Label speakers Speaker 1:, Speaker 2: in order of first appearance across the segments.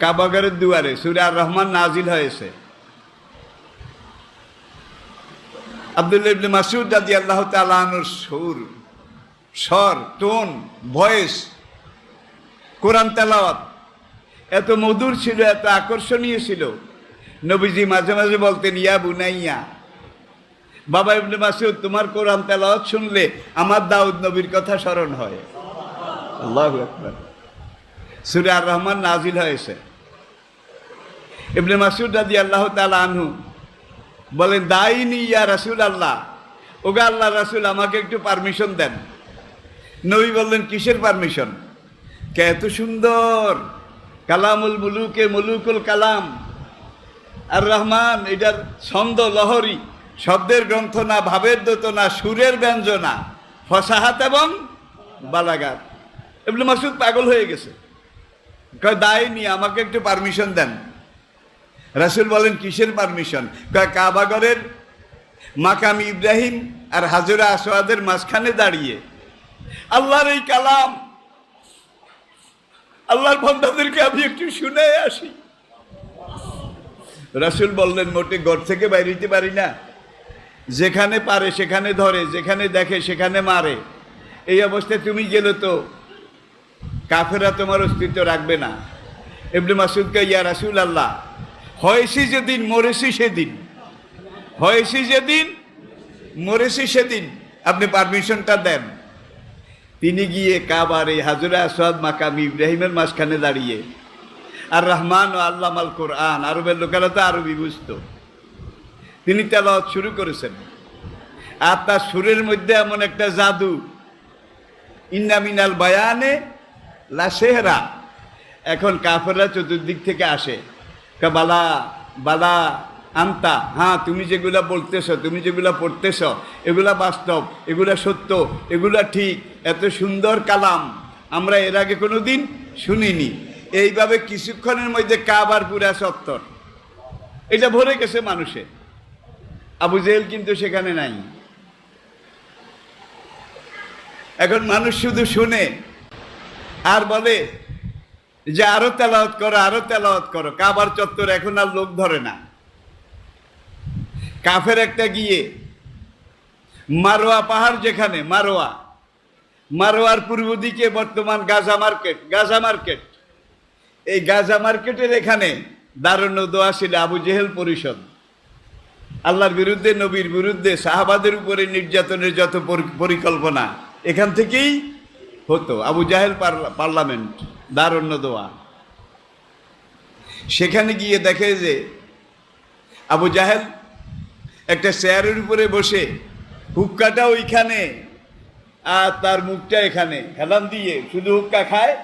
Speaker 1: কাবাগরের দুয়ারে সুরে আর রহমান নাজিল হয়েছে। আব্দুল্লাহ ইবনে মাসুদ রাদি আল্লাহ তালানুর সুর, স্বর, টোন, ভয়েস, কোরআন তেলাওয়াত এত মধুর ছিল, এত আকর্ষণীয় ছিল। নবীজি মাঝে মাঝে বলতেন, ইয়া বুনাইয়া, বাবা ইবনে মাসুদ তোমার কোরআন তেলাওয়াত শুনলে আমার দাউদ নবীর কথা স্মরণ হয়। আল্লাহ আকবার। সুরে আর রহমান নাজিল হয়েছে। ইবনে মাসুদ রাদি আল্লাহ তালা আনহু বলেন, দাইনি ইয়া রাসুল আল্লাহ ওগা আল্লাহ রাসুল, আমাকে একটু পারমিশন দেন। নবী বললেন, কিসের পারমিশন? কে এত সুন্দর? কালামুল মুলুকে মুলুকুল কালাম। আর রহমান, এটার ছন্দ লহরী, শব্দের গ্রন্থ না, ভাবের দত না, সুরের ব্যঞ্জনা, ফসাহাত এবং বালাগাত। এমনি মাসুদ পাগল হয়ে গেছে। কয় দায়নি আমাকে একটু পারমিশন দেন। রাসুল বলেন, কিসের পারমিশন কাবাগরের মাকাম ইব্রাহিম আর হাজরা আসোয়াদের মাঝখানে দাঁড়িয়ে। আল্লাহর এই কালাম, আল্লাহর বন্ধাদেরকে আমি একটু শুনে আসি। রাসুল বললেন, মোটে ঘর থেকে বাইরে দিতে পারি না। যেখানে পারে সেখানে ধরে, যেখানে দেখে সেখানে মারে। এই অবস্থায় তুমি গেলে তো কাফেরা তোমার অস্তিত্ব রাখবে না। এমনি মাসুদকে ইয়া রাসুল আল্লাহ হয়েছি যেদিন, মরেছি সেদিন। হয়েছি যেদিন, মরেছি সেদিন। আপনি পারমিশনটা দেন। তিনি গিয়ে কাবার এই হাজরা আসাদ মাকাম ইব্রাহিমের মাঝখানে দাঁড়িয়ে, আর রহমান ও আল্লাহ আল কোরআন, আরবের লোকেরা তো আরবি বুঝত। তিনি তেলাওয়াত শুরু করেছেন। আর তার সুরের মধ্যে এমন একটা জাদু ইন্নামিনাল বায়ানে লা সেহরা এখন কাফেররা চতুর্দিক থেকে আসে। বালা বালা, আন্তা। হ্যাঁ তুমি যেগুলা বলতেছ, তুমি যেগুলা পড়তেছ, এগুলা বাস্তব, এগুলা সত্য, এগুলা ঠিক, এত সুন্দর কালাম আমরা এর আগে কোনো দিন শুনিনি। এইভাবে কিছুক্ষণের মধ্যে কাবার পুরা সত্তর। এটা ভরে গেছে মানুষে। আবু জেহেল কিন্তু সেখানে নাই। এখন মানুষ শুধু শুনে আর বলে যে আরও তেলাওয়াত করো, আরও তেলাওয়াত করো। কাবার চত্বর এখন আর লোক ধরে না। কাফের একটা গিয়ে, মারোয়া পাহাড় যেখানে, মারোয়া। মারোয়ার পূর্ব দিকে বর্তমান গাজা মার্কেট গাজা মার্কেট। এই গাজা মার্কেটের এখানে দারুণ দোয়া ছিল আবু জেহেল পরিষদ। আল্লাহর বিরুদ্ধে, নবীর বিরুদ্ধে, সাহাবাদের উপরে নির্যাতনের যত পরিকল্পনা, এখান থেকেই হতো আবু জাহেল পার্লামেন্ট। দারণ্য দোয়া। সেখানে গিয়ে দেখে যে আবু জাহেল একটা চেয়ারের উপরে বসে হুক্কাটা ওইখানে আর তার মুখটা এখানে, হেলান দিয়ে, শুধু হুক্কা খায়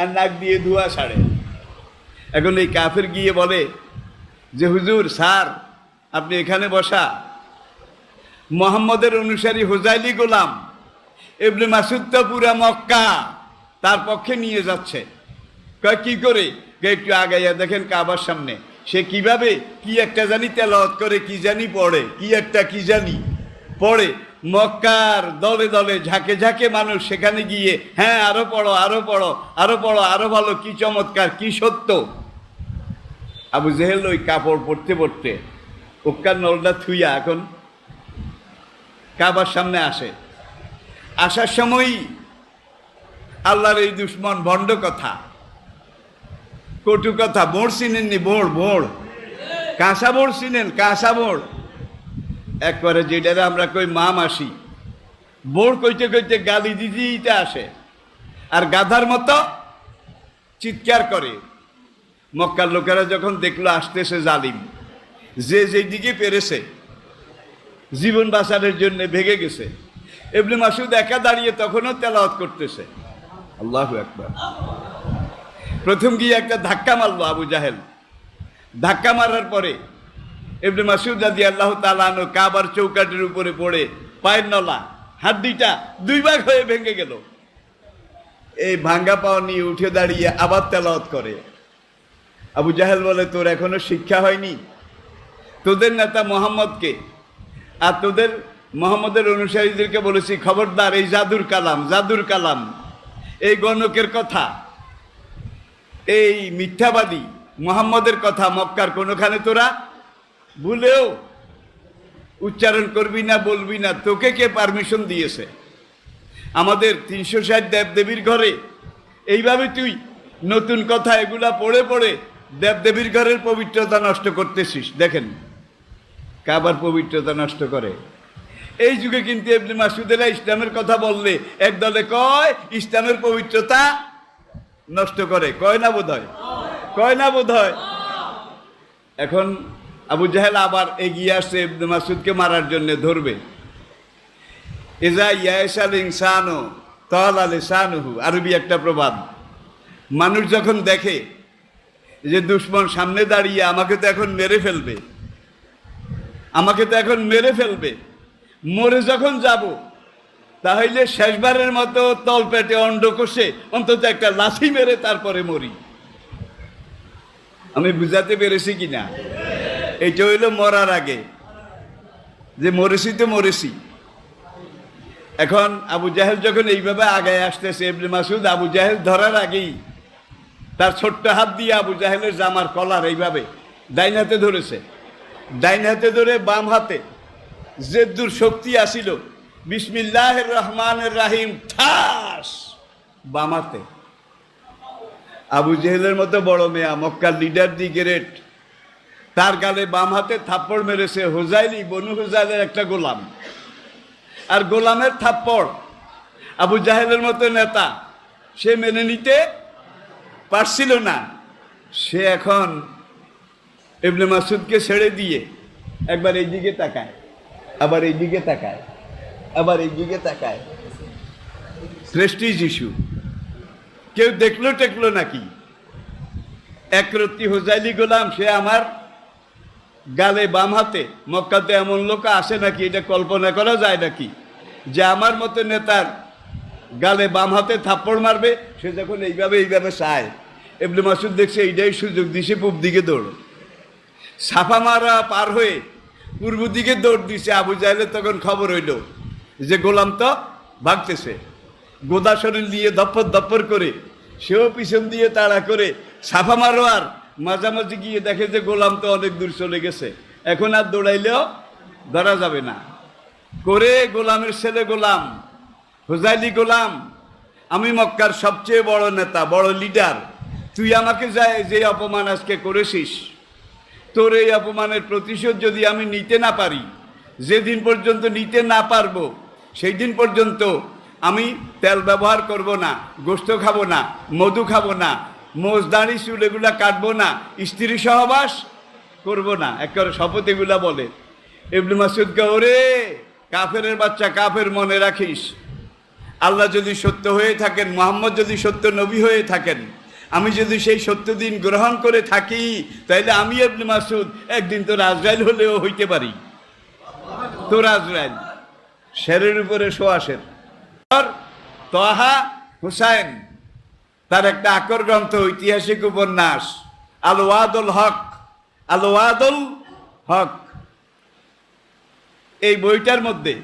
Speaker 1: আর নাক দিয়ে ধোয়া ছাড়ে এখন এই কাফের গিয়ে বলে যে, হুজুর, স্যার, আপনি এখানে বসা। মোহাম্মদের অনুসারী হোজাইলি গোলাম এবনে মাসুদ তো পুরা মক্কা। তার পক্ষে নিয়ে যাচ্ছে। কি করে? একটু আগাইয়া দেখেন কাবার সামনে। সে কীভাবে, কি একটা জানি তেলাওয়াত করে, কি জানি পড়ে, কি একটা কি জানি পড়ে। মক্কার দলে দলে ঝাঁকে ঝাঁকে মানুষ সেখানে গিয়ে হ্যাঁ আরও পড়ো আরও পড়ো আরও পড়ো, আরও ভালো, কি চমৎকার, কি সত্য? আবু জেহেল ওই কাপড় পরতে পরতে ওকার নলটা থুইয়া এখন কাবার সামনে আসে। আসার সময়ই আল্লাহর এই দুশ্মন, ভণ্ড কথা। কটু কথা বোড় চিনেননি? বোড় বোড় কাঁসা বোড় চিনেন? কাঁসা বোড় একবারে যেটারে আমরা কই মা মাসি। বোড় কইতে কইতে গালি দিদিতে আসে। আর গাধার মতো চিৎকার করে। মক্কার লোকেরা যখন দেখল, আসতেছে জালিম। যে যেদিকে পেরেছে। জীবন বাঁচানোর জন্য ভেগে গেছে। এমনি মাসুদ একা দাঁড়িয়ে তখনও তেলাওয়াত করতেছে। আল্লাহ একবার প্রথম গিয়ে একটা ধাক্কা মারলো আবু জাহেল। ধাক্কা মারার পরে এমনি মাসুদ আদি আল্লাহ তালানো কাবার চৌকাটের উপরে পড়ে পায়ের নলা, হাড্ডিটা দুই ভাগ হয়ে ভেঙে গেল। এই ভাঙ্গা পাওয়া নিয়ে উঠে দাঁড়িয়ে আবার তেলাওয়াত করে। আবু জাহেল বলে, তোর এখনও শিক্ষা হয়নি? তোদের নেতা মোহাম্মদকে আর তোদের মোহাম্মদের অনুসারীদেরকে বলেছি, খবরদার, এই জাদুর কালাম জাদুর কালাম। এই গণকের কথা, এই মিথ্যাবাদী মোহাম্মদের কথা মক্কার কোনোখানে তোরা ভুলেও উচ্চারণ করবি না, বলবি না, তোকে কে পারমিশন দিয়েছে? আমাদের তিনশো ষাট দেবদেবীর ঘরে এইভাবে তুই নতুন কথা এগুলা পড়ে পড়ে দেবদেবীর ঘরের পবিত্রতা নষ্ট করতেছিস। দেখেন, কাবার পবিত্রতা নষ্ট করে। এই যুগে কিন্তু এমনি মাসুদেরা ইসলামের কথা বললে একদলে কয়, ইসলামের পবিত্রতা নষ্ট করে। কয় না বোধ হয়? কয় না বোধ হয়? এখন আবু জাহেল আবার এগিয়ে আসছে ইবনে মাসুদকে মারার জন্য ধরবে। এজা ইয়াসাল ইনসানো তল আল ইসানুহু আরবি একটা প্রবাদ। মানুষ যখন দেখে যে দুশ্মন সামনে দাঁড়িয়ে আমাকে তো এখন মেরে ফেলবে, আমাকে তো এখন মেরে ফেলবে মরে যখন যাব, তাহলে শেষবারের মতো তল পেটে অন্ড কষে অন্তত একটা লাথি মেরে তারপরে মরি। আমি বুঝাতে পেরেছি কিনা এটা হইল মরার আগে। যে মরেছি তো মরেছি। এখন আবু জাহেল যখন এইভাবে আগায় আসতেছে এবনে মাসুদ আবু জাহেল ধরার আগেই তার ছোট্ট হাত দিয়ে আবু জাহেলের জামার কলার এইভাবে ডাইন হাতে ধরেছে। ডাইন হাতে ধরে বাম হাতে যে শক্তি আসিল। বিসমিল্লাহ রহমানের রাহিম, ঠাস! বাম হাতে আবু জেহেলের মতো বড় মেয়া, মক্কার লিডার দি গ্রেট তার গালে বাম হাতে থাপ্পড় মেরেছে হোজাইলি, বনু হোজাইলের একটা গোলাম। আর গোলামের থাপ্পড় আবু জাহেলের মতো নেতা, সে মেনে নিতে পারছিল না। সে এখন ইবনে মাসুদকে ছেড়ে দিয়ে একবার এই দিকে তাকায়। আবার এই দিকে তাকায়। আবার এই দিকে তাকায়। Prestige issue. কেউ দেখল টেকলো নাকি? একরত্তি হোজাইলি গোলাম, সে আমার গালে বাম হাতে, মক্কাতে এমন লোক আসে নাকি? এটা কল্পনা করা যায় নাকি? যে আমার মতো নেতার গালে বাম হাতে থাপ্পড় মারবে, সে যখন এইভাবে এইভাবে চায় এমনি মাসুদ দেখছে, এইটাই সুযোগ দিছে, পূব দিকে দৌড়। সাফা মারা পার হয়ে পূর্ব দিকে দৌড় দিছে, আবু জাহেলের তখন খবর হইল যে গোলাম তো ভাগতেছে। গোদা শরীর দিয়ে দপ্পর দপ্পর করে, সেও পিছন দিয়ে তাড়া করে সাফা মারোয়ার মাঝামাঝি গিয়ে দেখে যে গোলাম তো অনেক দূর চলে গেছে। এখন আর দৌড়াইলেও ধরা যাবে না। করে গোলামের ছেলে গোলাম, হোজাইলি গোলাম, আমি মক্কার সবচেয়ে বড় নেতা, বড় লিডার, তুই আমাকে যায় যে অপমান আজকে করেছিস তোর এই অপমানের প্রতিশোধ যদি আমি নিতে না পারি, যেদিন পর্যন্ত নিতে না পারব সেই দিন পর্যন্ত আমি তেল ব্যবহার করব না, গোস্ত খাব না, মধু খাব না মোজ দাড়ি, চুল এগুলা কাটবো না, স্ত্রী সহবাস করব না। একেবারে শপথ এগুলা বলে। ইবনে মাসুদকে ওরে কাফের বাচ্চা, কাফের মনে রাখিস। আল্লাহ যদি সত্য হয়ে থাকেন, মোহাম্মদ যদি সত্য নবী হয়ে থাকেন আমি যদি সেই সত্য দিন গ্রহণ করে থাকি তাহলে আমি এবনে মাসুদ একদিন তো রাজরাইল হলেও হইতে পারি। তো রাজরাইল, শেরের উপরে সোয়াশের তহা হুসাইন, তার একটা আকর গ্রন্থ, ঐতিহাসিক উপন্যাস আল ওয়াদুল হক। আল ওয়াদুল হক। এই বইটার মধ্যে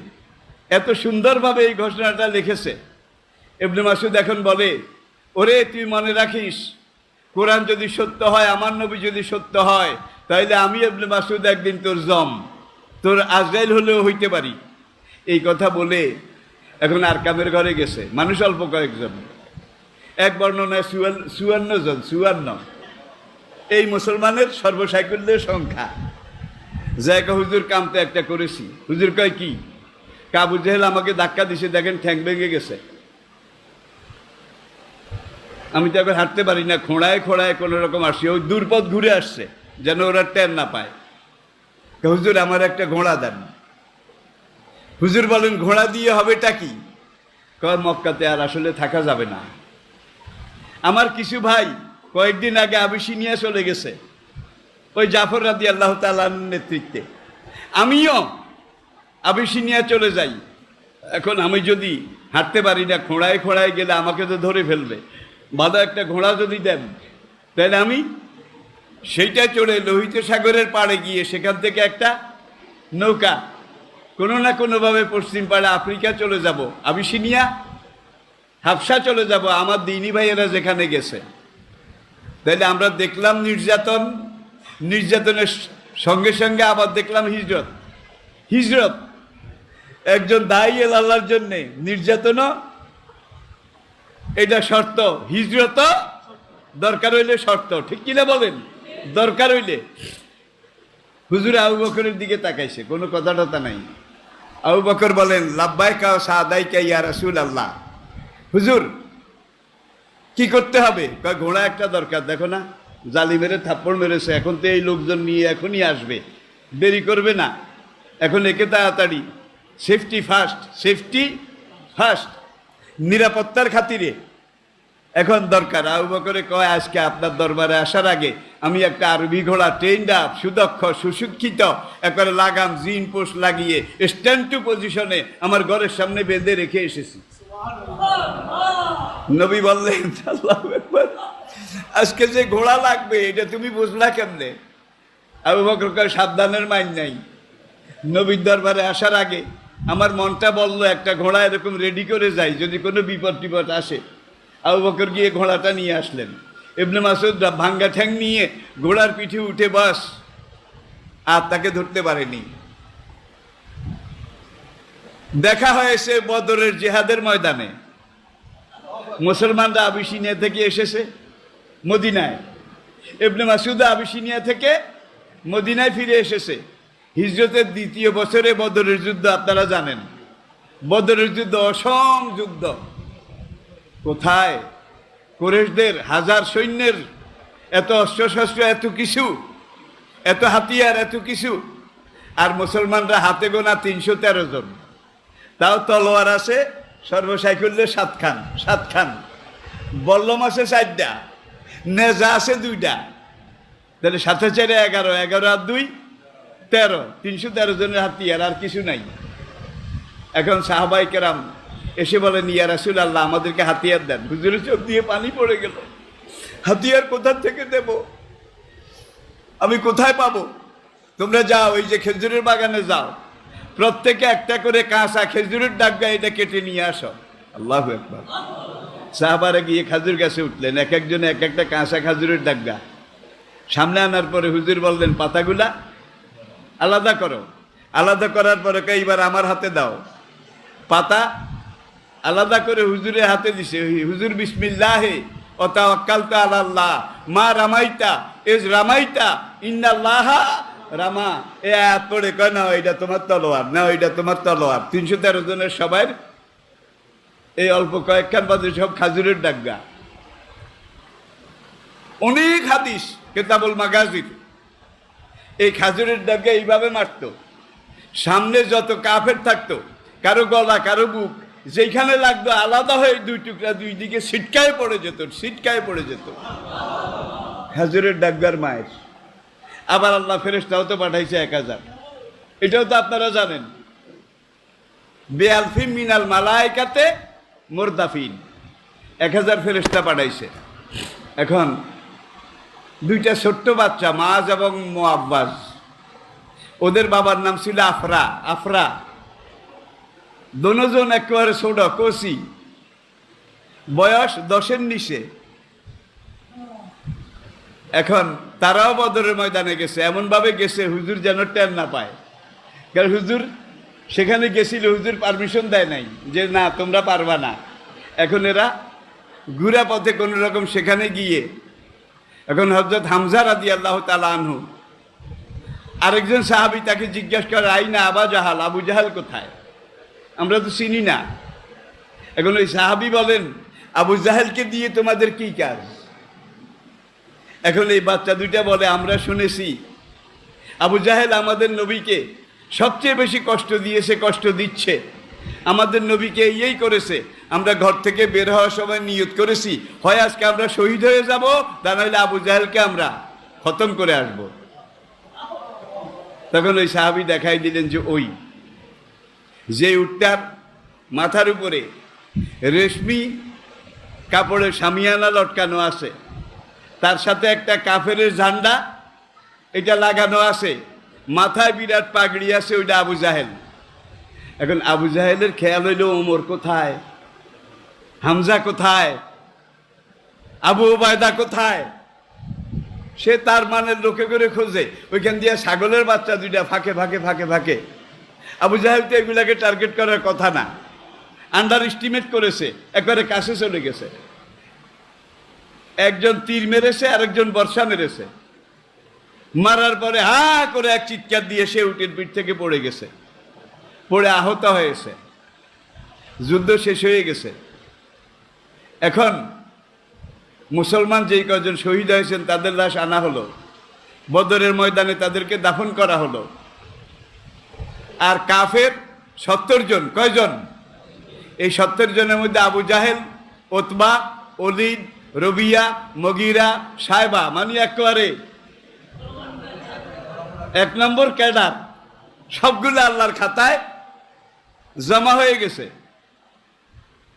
Speaker 1: এত সুন্দরভাবে এই ঘোষণাটা লিখেছে। এমনি মাসুদ এখন বলে ওরে, তুই মনে রাখিস, কোরআন যদি সত্য হয়, আমার নবী যদি সত্য হয় তাহলে আমি এবনে মাসুদ একদিন তোর জম, তোর আজরাইল হলেও হইতে পারি। এই কথা বলে এখন আর কামের ঘরে গেছে, মানুষ অল্প কয়েকজন। এক বর্ণনায় চুয়ান্ন জন, চুয়ান্ন। এই মুসলমানের সর্বসাইকুল্যের সংখ্যা। জায়গা হুজুর কাম তো একটা করেছি। হুজুর কয় কি? কাবু জেহেল আমাকে ধাক্কা দিছে, দেখেন ঠ্যাং ভেঙে গেছে। আমি তো এখন হাঁটতে পারি না, খোঁড়ায় খোঁড়ায় কোনো রকম আসছি ওই দূরপথ ঘুরে আসছে, যেন ওরা টের না পায়। হুজুর, আমার একটা ঘোড়া দেন। হুজুর বলেন, ঘোড়া দিয়ে হবেটা কি? কয় মক্কাতে আর আসলে থাকা যাবে না। আমার কিছু ভাই কয়েকদিন আগে আবিসিনিয়া চলে গেছে, ওই জাফর রাদি আল্লাহ তালার নেতৃত্বে। আমিও আবিসিনিয়া চলে যাই। এখন আমি যদি হাঁটতে পারি না, খোঁড়ায় খোঁড়ায় গেলে আমাকে তো ধরে ফেলবে। বাদা একটা ঘোড়া যদি দেন তাহলে আমি? সেইটা চড়ে লোহিত সাগরের পাড়ে গিয়ে সেখান থেকে একটা নৌকা, কোনো না কোনোভাবে পশ্চিম পাড়ে আফ্রিকা চলে যাব, আবিসিনিয়া, হাফসা চলে যাব, আমার দিনী ভাইয়েরা যেখানে গেছে। তাইলে আমরা দেখলাম নির্যাতন, নির্যাতনের সঙ্গে সঙ্গে আবার দেখলাম হিজরত। হিজরত, একজন দায়ী আল্লাহর জন্যে, নির্যাতনও এটা শর্ত। হিজরত দরকার হইলে শর্ত। ঠিক কিনা বলেন? দরকার হইলে। হুজুর আবু বকরের দিকে তাকাইছে, কোনো কথা টথা নাই। আবু বকর বলেন লাব্বাই সাদাই কা ইয়া রাসুল আল্লাহ হুজুর, কি করতে হবে? ঘোড়া একটা দরকার, দেখো না জালি মেরে থাপ্পড় মেরেছে, এখন তো এই লোকজন নিয়ে এখনই আসবে। দেরি করবে না, এখন একে তাড়াতাড়ি। সেফটি ফার্স্ট সেফটি ফার্স্ট নিরাপত্তার খাতিরে। এখন দরকার। আবু বকরে কয়, আজকে আপনার দরবারে আসার আগে আমি একটা আরবি ঘোড়া ট্রেন্ড সুদক্ষ, সুশিক্ষিত, একবারে লাগাম, জিন পোস্ট লাগিয়ে স্ট্যান্ড টু পজিশনে আমার ঘরের সামনে বেঁধে রেখে এসেছি। নবী বললেন আজকে যে ঘোড়া লাগবে, এটা তুমি বুঝলা কেমনে? আবু বকর কয়, সাবধানের মাইন নাই। নবীর দরবারে আসার আগে আমার মনটা বলল, একটা ঘোড়া এরকম রেডি করে যাই, যদি কোনো বিপদ টিপদ আসে। আবু বকর গিয়ে ঘোড়াটা নিয়ে আসলেন। ইবনে মাসুদ ভাঙ্গা ঠ্যাং নিয়ে ঘোড়ার পিঠে উঠে বাস, আর তাকে ধরতে পারেনি। দেখা হয়েছে বদরের জেহাদের ময়দানে। মুসলমানরা আবিসিনিয়া থেকে এসেছে মদিনায়। এবনে মাসুদ আবিসিনিয়া থেকে মদিনায় ফিরে এসেছে। হিজরতের দ্বিতীয় বছরে বদরের যুদ্ধ, আপনারা জানেন। বদরের যুদ্ধ অসম যুদ্ধ কোথায়? কোরেশদের হাজার সৈন্যের এত অস্ত্রশস্ত্র, এত কিছু, এত হাতিয়ার, এত কিছু, আর মুসলমানরা হাতে গোনা তিনশো তেরো জন। তাও তলোয়ার আছে সর্বসাইকেলে সাতখান সাতখান। বল্লম আছে চারটা, নেজা আছে দুইটা। তাহলে সাথে চারে এগারো এগারো আর দুই। তেরো, তিনশো তেরো জনের হাতিয়ার আর কিছু নাই। এখন সাহাবাই কেরাম এসে বলেন, ইয়া রাসুল আল্লাহ আমাদেরকে হাতিয়ার দেন। হুজুরের চোখ দিয়ে পানি পড়ে গেল। হাতিয়ার কোথার থেকে দেব? আমি কোথায় পাবো? তোমরা যাও ওই যে খেজুরের বাগানে যাও। প্রত্যেকে একটা করে কাঁচা খেজুরের ডাব্বা এটা কেটে নিয়ে আসো। আল্লাহ একবার সাহাবারা গিয়ে খাজুর গাছে উঠলেন, এক একজনে এক একটা কাঁচা খাজুরের ডাব্বা। সামনে আনার পরে হুজুর বললেন, পাতাগুলা আলাদা করো। আলাদা করার পরে এইবার আমার হাতে দাও। পাতা আলাদা করে হুজুরের হাতে দিছে। হুজুর, বিসমিল্লাহে ও তাওয়াক্কালতু আলাল্লাহ, মা রামাইতা, এজ রামাইতা, ইন্নাল্লাহা রামা। এ পড়ে কয়, না, এটা তোমার তলোয়ার, না, এটা তোমার তলোয়ার। তিনশো তেরো জনের সবাই এই অল্প কয়েকখান বাজে সব খাজুরের ডাগ্গা অনেক হাদিস, কেতাবুল মাগাজির এই খাজুরের ডাগ্গা এইভাবে মারত। সামনে যত কাফের থাকতো, কারও গলা, কারও বুক যেখানে লাগতো আলাদা হয়ে দুই টুকরা দুই দিকে সিটকায় পড়ে যেত সিটকায় পড়ে যেত। খাজুরের ডাগ্গার মায়ের। আবার আল্লাহ ফেরেস্তাও তো পাঠাইছে এক হাজার। এটাও তো আপনারা জানেন। বেআলফিন মিনাল মালায়কাতে মোরদাফিন। এক হাজার ফেরেস্তা পাঠাইছে। এখন দুইটা ছোট্ট বাচ্চা, মাজ এবং মোয়াব্বাজ ওদের বাবার নাম ছিল আফরা আফরা। দোনোজন একেবারে ছোট কষি বয়স দশের নিচে। এখন তারাও বদরের ময়দানে গেছে। এমনভাবে গেছে হুজুর যেন টের না পায়। কারণ হুজুর সেখানে গেছিল, হুজুর পারমিশন দেয় নাই যে, না, তোমরা পারবা না। এখন এরা ঘুরা পথে কোনো রকম সেখানে গিয়ে এখন হজরত হামজা রাদি আল্লাহ আনহু। আরেকজন সাহাবি তাকে জিজ্ঞাসা করে আইনা আবা জাহাল? আবু জাহাল কোথায়? আমরা তো চিনি না। এখন ওই সাহাবি বলেন, আবু জাহেলকে দিয়ে তোমাদের কি কাজ? এখন এই বাচ্চা দুইটা বলে, আমরা শুনেছি, আবু জাহেল আমাদের নবীকে সবচেয়ে বেশি কষ্ট দিয়েছে, কষ্ট দিচ্ছে। আমাদের নবীকে এই করেছে। আমরা ঘর থেকে বের হওয়ার সময় নিয়ত করেছি। হয় আজকে আমরা শহীদ হয়ে যাব, তা নাহলে আবু জাহেলকে আমরা খতম করে আসব। তখন ওই সাহাবি দেখাই দিলেন যে ওই, যে উটটার মাথার উপরে রেশমি কাপড়ের সামিয়ানা লটকানো আছে, তার সাথে একটা কাফের ঝান্ডা, এটা লাগানো আছে। মাথায় বিরাট পাগড়ি আছে ওইটা আবু জাহেল। এখন আবু জাহেলের খেয়াল হইল, ওমর কোথায়? হামজা কোথায়? আবু ওবায়দা কোথায়? সে তার মানের লোকে করে খোঁজে। ওইখান দিয়ে ছাগলের বাচ্চা দুইটা ফাঁকে ফাঁকে ফাঁকে ফাঁকে। আবু জাহেল তো এগুলাকে টার্গেট করার কথা না। আন্ডার এস্টিমেট করেছে, একবারে কাছে চলে গেছে। একজন তীর মেরেছে, আরেকজন বর্ষা মেরেছে। মারার পরে হা করে এক চিৎকার দিয়ে সে উটের পিঠ থেকে পড়ে গেছে। পড়ে আহত হয়েছে। যুদ্ধ শেষ হয়ে গেছে। এখন মুসলমান যেই কজন শহীদ হয়েছেন তাদের লাশ আনা হলো। বদরের ময়দানে তাদেরকে দাফন করা হলো। আর কাফের সত্তর জন, কয়জন? এই সত্তর জনের মধ্যে আবু জাহেল, ওতবা অলিদ রবিয়া, মগিরা সাহেবা মানে একেবারে এক নম্বর ক্যাডার। সবগুলো আল্লাহর খাতায় জমা হয়ে গেছে।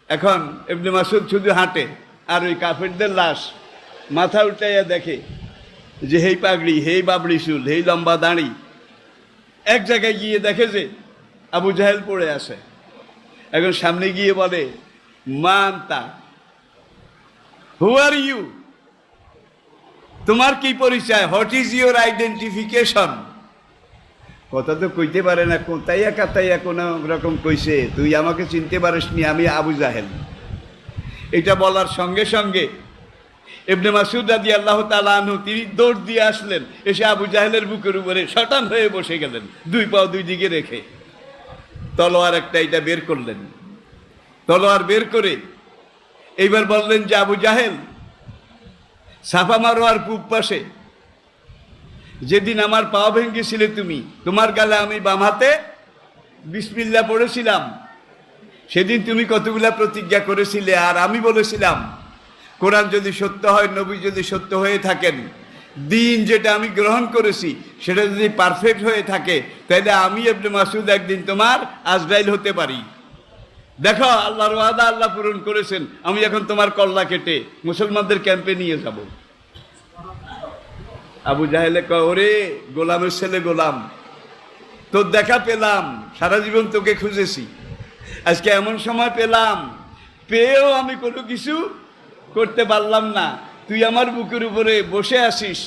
Speaker 1: এখন এমনি মাসুদ শুধু হাঁটে, আর ওই কাফেরদের লাশ মাথা উল্টাইয়া দেখে যে, হেই পাগড়ি, হেই বাবড়ি চুল, হেই লম্বা দাঁড়ি। এক জায়গায় গিয়ে দেখে যে, আবু জাহেল পড়ে আছে। এখন সামনে গিয়ে বলে মান তা হু আর ইউ তোমার কি পরিচয়? হোয়াট ইজ ইউর আইডেন্টিফিকেশন কথা তো কইতে পারে না কোথাইয়া কাতাইয়া কোনো রকম কইছে। তুই আমাকে চিনতে পারিসনি, আমি আবু জাহেল। এটা বলার সঙ্গে সঙ্গে এমনি মাসুদ রাদি আল্লাহ তালু তিনি দৌড় দিয়ে আসলেন, এসে আবু জাহেলের বুকের উপরে শটান হয়ে বসে গেলেন, দুই পাও দুই দিকে রেখে। তলোয়ার একটা এটা বের করলেন। তলোয়ার বের করে এইবার বললেন যে আবু জাহেল, সাফা মারোয়ার পূব পাশে। যেদিন আমার পা ভেঙ্গেছিলে তুমি, তোমার গালে আমি বাম হাতে বিসমিল্লা পড়েছিলাম। সেদিন তুমি কতগুলা প্রতিজ্ঞা করেছিলে আর আমি বলেছিলাম, কোরআন যদি সত্য হয়, নবী যদি সত্য হয়ে থাকেন, দিন যেটা আমি গ্রহণ করেছি, সেটা যদি পারফেক্ট হয়ে থাকে, তাহলে আমি এবনে মাসুদ একদিন তোমার আজরাইল হতে পারি। দেখো, আল্লাহর ওয়াদা আল্লাহ পূরণ করেছেন, আমি এখন তোমার কল্লা কেটে মুসলমানদের ক্যাম্পে নিয়ে যাব। আবু জাহেলে কয়, ওরে গোলামের ছেলে গোলাম, তোর দেখা পেলাম, সারা জীবন তোকে খুঁজেছি। আজকে এমন সময় পেলাম, পেয়েও আমি কোনো কিছু করতে পারলাম না। তুই আমার বুকের উপরে বসে আসিস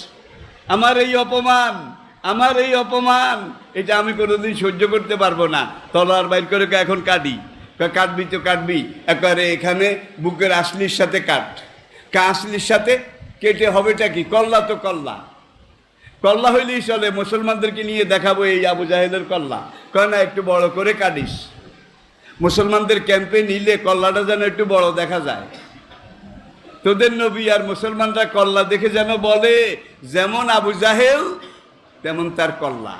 Speaker 1: আমার এই অপমান, আমার এই অপমান, এটা আমি কোনোদিন সহ্য করতে পারব না। তলোয়ার বাইর করে এখন কাটি কাটবি তো কাটবি। একবারে এখানে বুকের আসলির সাথে কাট। কা আসলির সাথে কেটে হবেটা কি? কল্লা তো কল্লা। কল্লা হইলেই চলে, মুসলমানদেরকে নিয়ে দেখাবো এই আবু জাহেদের কল্লা। কয় না, একটু বড় করে কাটিস মুসলমানদের ক্যাম্পে নিলে কল্লাটা যেন একটু বড় দেখা যায়। তোদের নবী আর মুসলমানরা কল্লা দেখে যেন বলে, যেমন আবু জাহেল, তেমন তার কল্লা।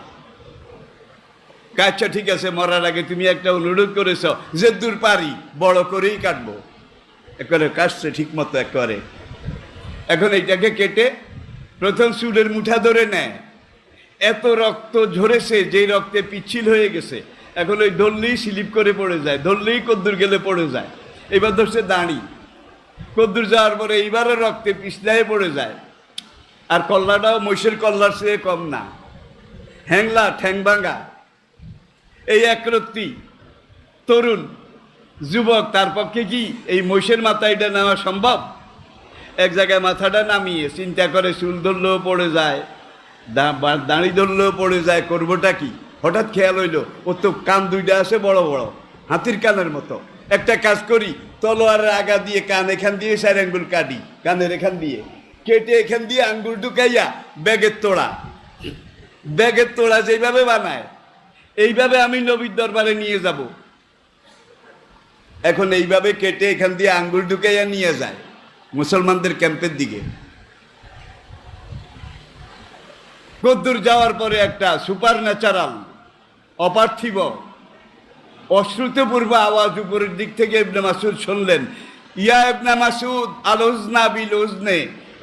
Speaker 1: আচ্ছা ঠিক আছে, মরার আগে তুমি একটা অনুরোধ করেছ যে দূর পারি, বড় করেই কাটবো। একবারে কাটছে ঠিক মতো একবারে। এখন এইটাকে কেটে প্রথম চুলের মুঠা ধরে নেয়। এত রক্ত ঝরেছে, যেই রক্তে পিচ্ছিল হয়ে গেছে, এখন ওই ধরলেই স্লিপ করে পড়ে যায় ধরলেই কদ্দুর গেলে পড়ে যায়। এবার ধরছে দাঁড়ি। কদ্দুর যাওয়ার পরে এইবারও রক্তে পিছলায় পড়ে যায়। আর কল্লাটাও মহিষের কল্লার চেয়ে কম না। হ্যাংলা ঠ্যাং ভাঙ্গা এই একরত্তি তরুণ, যুবক, তার পক্ষে কি এই মহিষের মাথা এটা নেওয়া সম্ভব? এক জায়গায় মাথাটা নামিয়ে চিন্তা করে চুল ধরলেও পড়ে যায় দাঁড়ি ধরলেও পড়ে যায়, করবোটা কি? হঠাৎ খেয়াল হইল ও তো কান দুইটা আছে বড় বড়, হাতির কানের মতো। একটা কাজ করি, তলোয়ারের আগা দিয়ে কান এখান দিয়ে, চার আঙ্গুল কাটি, কানের এখান দিয়ে। কেটে এখান দিয়ে আঙ্গুল ঢুকাইয়া ব্যাগের তোড়া। ব্যাগের তোড়া যেভাবে বানায়, এইভাবে আমি নবীর দরবারে নিয়ে যাব। এখন এইভাবে কেটে এখান দিয়ে আঙ্গুল ঢুকাইয়া নিয়ে যায়। মুসলমানদের ক্যাম্পের দিকে। কদ্দুর যাওয়ার পরে একটা সুপার ন্যাচারাল অপার্থিব, অশ্রুতপূর্ব আওয়াজ উপরের দিক থেকে ইবনে মাসুদ শুনলেন। ইয়া ইবনে মাসুদ আলোজনা বিল উজনে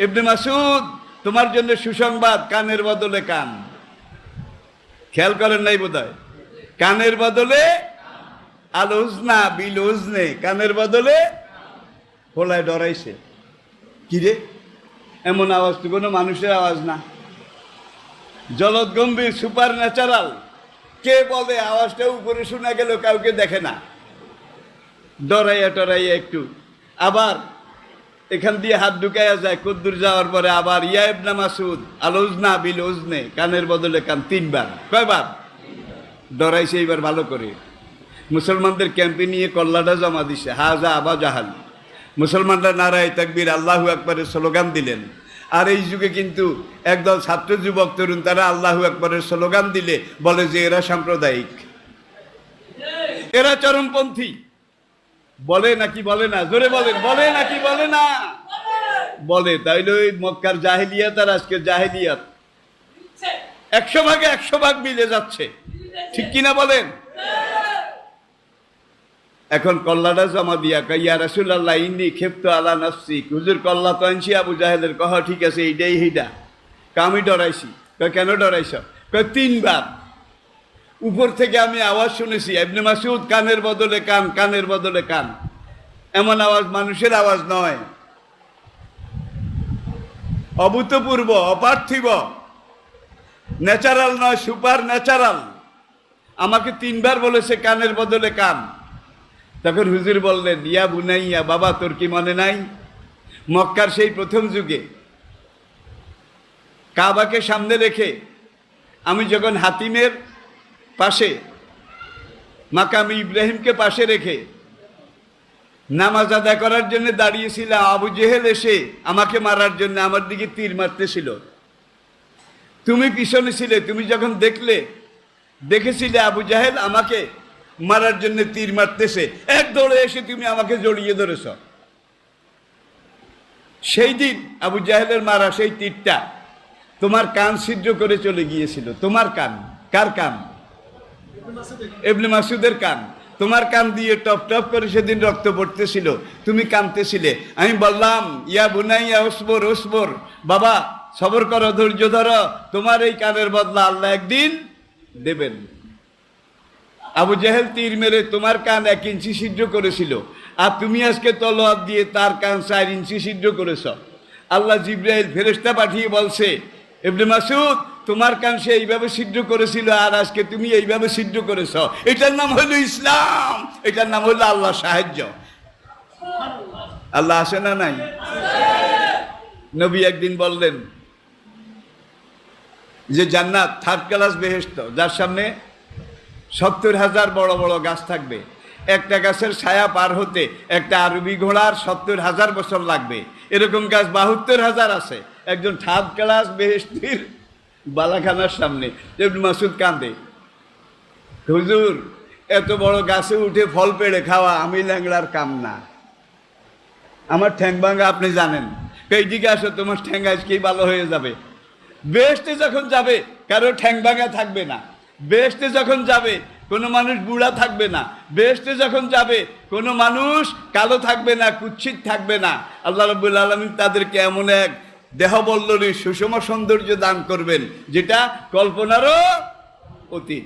Speaker 1: ইবনে মাসুদ তোমার জন্য সুসংবাদ, কানের বদলে কান। খেয়াল করেন নাই বোধ কানের বদলে আলোজনা বিল উজনে কানের বদলে হোলায় ডরাইছে। কিরে এমন আওয়াজ তো কোনো মানুষের আওয়াজ না। জলদ গম্ভীর সুপার ন্যাচারাল কে বলে আওয়াজটা উপরে শোনা গেল কাউকে দেখে না। ডরাইয়া টরাইয়া একটু। আবার এখান দিয়ে হাত ঢুকাইয়া যায়, কদ্দুর যাওয়ার পরে আবার ইয়া ইবনা মাসুদ আলোজনা বিল ওজনে কানের বদলে কান তিনবার, কয়বার? ডরাইছে এইবার ভালো করে। মুসলমানদের ক্যাম্পে নিয়ে কল্লাটা জমা দিছে, হাজা আবা জাহাল। মুসলমানরা নারায় তাকবীর, আল্লাহু আকবরের স্লোগান দিলেন। আর এই যুগে কিন্তু একদল ছাত্র যুবক, তরুণ, তারা আল্লাহু আকবরের স্লোগান দিলে, বলে যে এরা সাম্প্রদায়িক। এরা চরমপন্থী। বলে নাকি বলে না? জোরে বলেন, বলে নাকি বলে না? বলে, তাইলে ওই মক্কার জাহেলিয়াত আর আজকে জাহেলিয়াত। একশো ভাগে একশো ভাগ মিলে যাচ্ছে। ঠিক কিনা বলেন? এখন কল্লাটা জমা দিয়া কই ইয়া রাসূলুল্লাহ, ইন্নি ক্ষেপ্ত আলা নাফসি হুজুর, কল্লা তো আনছি, আবু জাহেলের কহ, ঠিক আছে এইটাই এইটা আমি ডরাইছি। কয়, কেন ডরাইছ? কয়, তিনবার। উপর থেকে আমি আওয়াজ শুনেছি এমনি মাসুদ কানের বদলে কান, কানের বদলে কান। এমন আওয়াজ মানুষের আওয়াজ নয়। অভূতপূর্ব, অপার্থিব। ন্যাচারাল নয়, সুপার ন্যাচারাল। আমাকে তিনবার বলেছে, কানের বদলে কান। তখন হুজুর বললেন, ইয়া বুনাইয়া, বাবা, তোর কি মনে নাই? মক্কার সেই প্রথম যুগে কাবাকে সামনে রেখে আমি যখন হাতিমের পাশে, মাকামি ইব্রাহিমকে পাশে রেখে নামাজ আদায় করার জন্য দাঁড়িয়েছিলাম, আবু জেহেল এসে আমাকে মারার জন্য আমার দিকে তীর মারতেছিল। তুমি পিছনে ছিলে, তুমি যখন দেখলে, দেখেছিলে আবু জাহেল আমাকে মারার জন্য তীর মারতেছে। এক দৌড়ে এসে তুমি আমাকে জড়িয়ে ধরেছ। সেই দিন আবু জাহেলের মারা সেই তীরটা তোমার কান ছিদ্র করে চলে গিয়েছিল। তোমার কান, কার কান? এবনে মাসুদের কান। তোমার কান দিয়ে টপ টপ করে সেদিন রক্ত পড়তেছিল। তুমি কানতেছিলে আমি বললাম, ইয়া বুনাইয়া ওসবর ওসবর বাবা, সবর করো, ধৈর্য ধরো। তোমার এই কানের বদলা আল্লাহ একদিন দেবেন। আবু জাহেল তীর মেরে তোমার কান এক ইঞ্চি সিদ্ধ করেছিল, আর তুমি আজকে তলোয়ার দিয়ে তার কান চার ইঞ্চি সিদ্ধ করেছ। আল্লাহ জিব্রাহিল ফেরেস্তা পাঠিয়ে বলছে এবনে মাসুদ তোমার কান সে এইভাবে সিদ্ধ করেছিল, আর আজকে তুমি এইভাবে সিদ্ধ করেছ। এটার নাম হলো ইসলাম, এটার নাম হলো আল্লাহ সাহায্য। আল্লাহ আসে না নাই? নবী একদিন বললেন যে, জান্নাত থার্ড ক্লাস বেহেস্ত যার সামনে সত্তর হাজার বড় বড় গাছ থাকবে। একটা গাছের ছায়া পার হতে একটা আরবি ঘোড়ার সত্তর হাজার বছর লাগবে। এরকম গাছ বাহাত্তর হাজার আছে। একজন থার্ড ক্লাস বেহেস্তির বালাখানার সামনে। মাসুদ কান্দে হুজুর, এত বড় গাছে উঠে ফল পেড়ে খাওয়া আমি ল্যাংড়ার কাম না। আমার ঠ্যাং ভাঙা আপনি জানেন। এইদিকে আসো তোমার ঠ্যাং আজকেই ভালো হয়ে যাবে। বেহেস্তে যখন যাবে, কারও ঠ্যাং ভাঙা থাকবে না। বেহেস্তে যখন যাবে, কোনো মানুষ বুড়া থাকবে না। বেহেস্তে যখন যাবে, কোনো মানুষ কালো থাকবে না, কুচ্ছিত থাকবে না। আল্লাহ রবুল আলমিন তাদেরকে এমন এক দেহবল্লরী সুষম সৌন্দর্য দান করবেন, যেটা কল্পনারও অতীত।